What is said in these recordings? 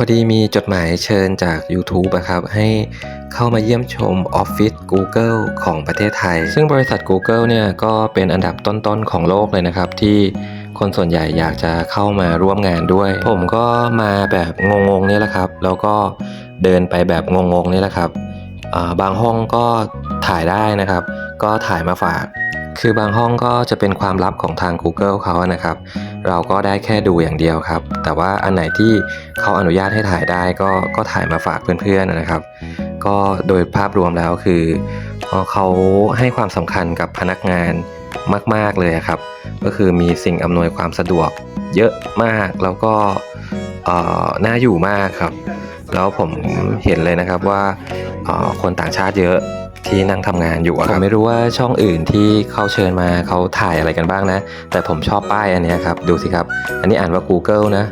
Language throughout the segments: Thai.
พอดีมีจดหมายเชิญจาก YouTube ะครับ ให้เข้ามาเยี่ยมชมออฟฟิศ Google ของประเทศไทย ซึ่งบริษัท Google เนี่ยก็เป็นอันดับต้นๆของโลกเลยนะครับ ที่คนส่วนใหญ่อยากจะเข้ามาร่วมงานด้วย ผมก็มาแบบงงๆนี่แหละครับ แล้วก็เดินไปแบบงงๆนี่แหละครับบางห้องก็ถ่ายได้นะครับ ก็ถ่ายมาฝาก คือบางห้องก็จะเป็นความลับของทาง Google เขานะครับ เราก็ได้แค่ดูอย่างเดียวครับ แต่ว่าอันไหนที่เขาอนุญาตให้ถ่ายได้ก็ก็ถ่ายมาฝากเพื่อนๆนะครับ ก็โดยภาพรวมแล้วคือเอ่อเขาให้ความสำคัญกับพนักงานมาก ๆเลยครับ ก็คือมีสิ่งอำนวยความสะดวกเยอะมากแล้วก็น่าอยู่มากครับ แล้วผมเห็นเลยนะครับว่าคนต่างชาติเยอะ ที่นั่งทำงานอยู่อะครับผมไม่รู้ว่าช่องอื่นที่เขาเชิญมาเขาถ่ายอะไรกันบ้างนะ แต่ผมชอบป้ายอันนี้ครับ ดูสิครับ อันนี้อ่านว่า Google นะ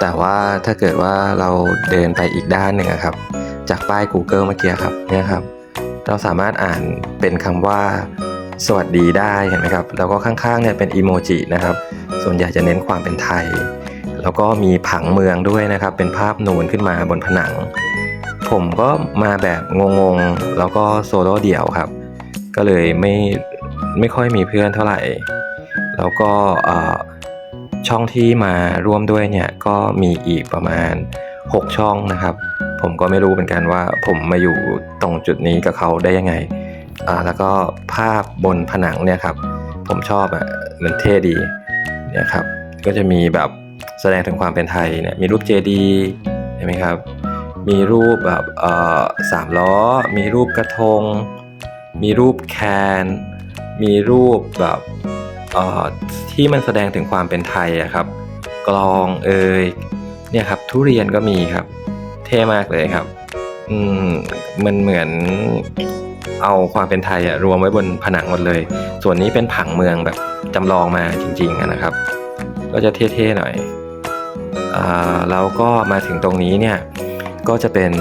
แต่ว่าถ้าเกิดว่าเราเดินไปอีกด้านหนึ่งครับ จากป้าย Google เมื่อกี้ครับเนี่ยครับ เราสามารถอ่านเป็นคำว่าสวัสดีได้เห็นไหมครับ แล้วก็ข้างๆเนี่ยเป็นอีโมจินะครับ ส่วนใหญ่จะเน้นความเป็นไทย แล้วก็มีผังเมืองด้วยนะครับ เป็นภาพนูนขึ้นมาบนผนัง ผมก็มาแบบงงๆ แล้วก็โซโล่เดี่ยวครับ ก็เลยไม่ไม่ค่อยมีเพื่อนเท่าไหร่ แล้วก็ช่องที่มาร่วมด้วยเนี่ยก็มีอีกประมาณ 6 ช่องนะครับ ผมก็ไม่รู้เหมือนกันว่าผมมาอยู่ตรงจุดนี้กับเขาได้ยังไง แล้วก็ภาพบนผนังเนี่ยครับผมชอบอะมันเท่ดีเนี่ยครับ ก็จะมีแบบแสดงถึงความเป็นไทยเนี่ยมีรูปเจดีเห็นไหมครับ มีรูปแบบสามล้อ มีรูปกระทง มีรูปแคน มีรูปแบบที่มันแสดงถึงความเป็นไทยอะครับ กลองเอ่ยเนี่ยครับทุเรียนก็มีครับ เท่มากเลยครับ อืมมันเหมือนเอาความเป็นไทยอะรวมไว้บนผนังหมดเลย ส่วนนี้เป็นผังเมืองแบบจำลองมาจริงๆนะครับ ก็จะเท่ๆหน่อยอ่าแล้วก็มาถึงตรงนี้เนี่ย ก็จะเป็น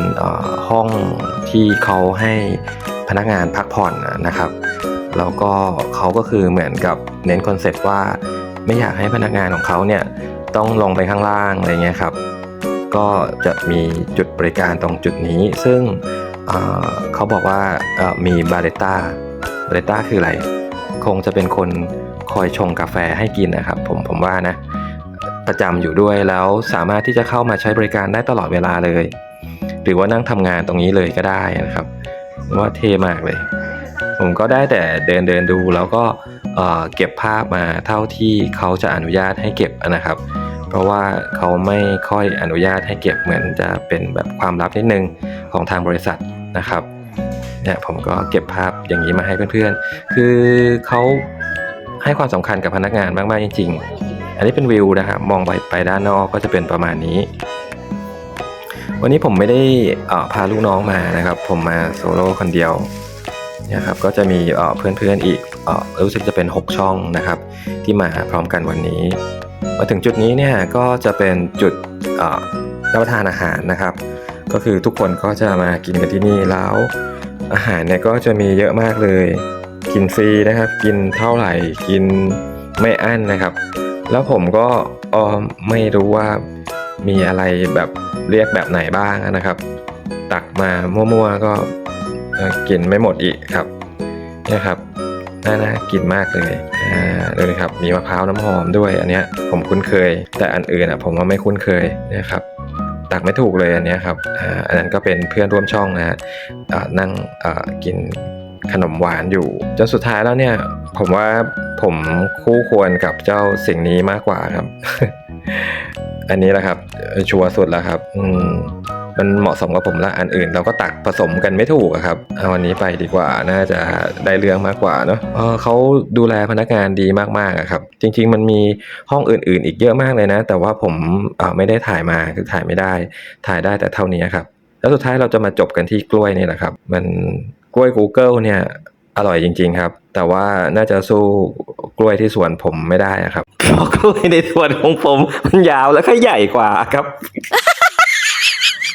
ห้องที่เขาให้พนักงานพักผ่อนนะครับ แล้วก็เขาก็คือเหมือนกับเน้นคอนเซ็ปต์ว่าไม่อยากให้พนักงานของเขาเนี่ยต้องลงไปข้างล่างอะไรเงี้ยครับ ก็จะมีจุดบริการตรงจุดนี้ ซึ่งเขาบอกว่ามีบาเลต้าบาเลต้าคืออะไร คงจะเป็นคนคอยชงกาแฟให้กินนะครับ ผมผมว่านะประจำอยู่ด้วยแล้วสามารถที่จะเข้ามาใช้บริการได้ตลอดเวลาเลย หรือว่านั่งทำงานตรงนี้เลยก็ได้นะครับว่าเท่มากเลย ผมก็ได้แต่เดินเดินดูแล้วก็เเก็บภาพมาเท่าที่เขาจะอนุญาตให้เก็บนะครับ เพราะว่าเขาไม่ค่อยอนุญาตให้เก็บเหมือนจะเป็นแบบความลับนิดนึงของทางบริษัทนะครับเนี่ยผมก็เก็บภาพอย่างนี้มาให้เพื่อนๆ คือเขาให้ความสำคัญกับพนักงานมากๆจริง ๆ อันนี้เป็นวิวนะครับมองไปไปด้านนอกก็จะเป็นประมาณนี้ วันนี้ผมไม่ได้พาลูกน้องมานะครับ ผมมาโซโล่คนเดียวนะครับก็จะมีเพื่อนๆอีกรู้สึกจะเป็น 6 ช่องนะครับ ที่มาพร้อมกันวันนี้ มาถึงจุดนี้เนี่ยก็จะเป็นจุดรับประทานอาหารนะครับ ก็คือทุกคนก็จะมากินกันที่นี่แล้ว อาหารเนี่ยก็จะมีเยอะมากเลย กินฟรีนะครับ กินเท่าไหร่กินไม่อั้นนะครับ แล้วผมก็ไม่รู้ว่ามีอะไรแบบ เรียกแบบไหนบ้างนะครับ ตักมามั่วๆก็เอ่อกินไม่หมดอีกครับนี่ครับน่าน่ากินมากเลยอ่าดูเลยครับมีมะพร้าวน้ำหอมด้วยอันเนี้ยผมคุ้นเคย แต่อันอื่นอะผมว่าไม่คุ้นเคยนะครับตักไม่ถูกเลยอันเนี้ยครับอ่าอันนั้นก็เป็นเพื่อนร่วมช่องนะฮะนั่งกินขนมหวานอยู่จนสุดท้ายแล้วเนี่ยผมว่าผมคู่ควรกับเจ้าสิ่งนี้มากกว่าครับ อันนี้แหละครับ ชัวร์สุดแล้วครับ อืมมันเหมาะสมกับผมละอันอื่น เราก็ตักผสมกันไม่ถูกครับเอาวันนี้ไปดีกว่าน่าจะได้เรื่องมากกว่าเนาะเเขาดูแลพนักงานดีมากๆครับ จริง ๆ มันมีห้องอื่น ๆ อีกเยอะมากเลยนะ แต่ว่าผมไม่ได้ถ่ายมาคือถ่ายไม่ได้ ถ่ายได้แต่เท่านี้ครับ แล้วสุดท้ายเราจะมาจบกันที่กล้วยนี่แหละครับ มันกล้วย Google เนี่ย อร่อยจริง ๆ ครับ แต่ว่าน่าจะสู้กล้วยที่สวนผมไม่ได้อะครับเพราะกล้วยในสวนของผม มันยาวแล้วก็ใหญ่กว่าครับ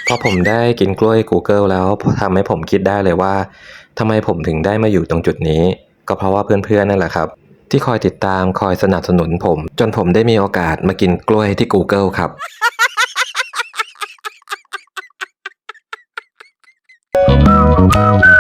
พอผมได้กินกล้วย Google แล้วทำให้ผมคิดได้เลยว่าทำไมผมถึงได้มาอยู่ตรงจุดนี้ ก็เพราะว่าเพื่อนๆนั่นแหละครับ ที่คอยติดตามคอยสนับสนุนผม จนผมได้มีโอกาสมากินกล้วยที่ Google ครับう。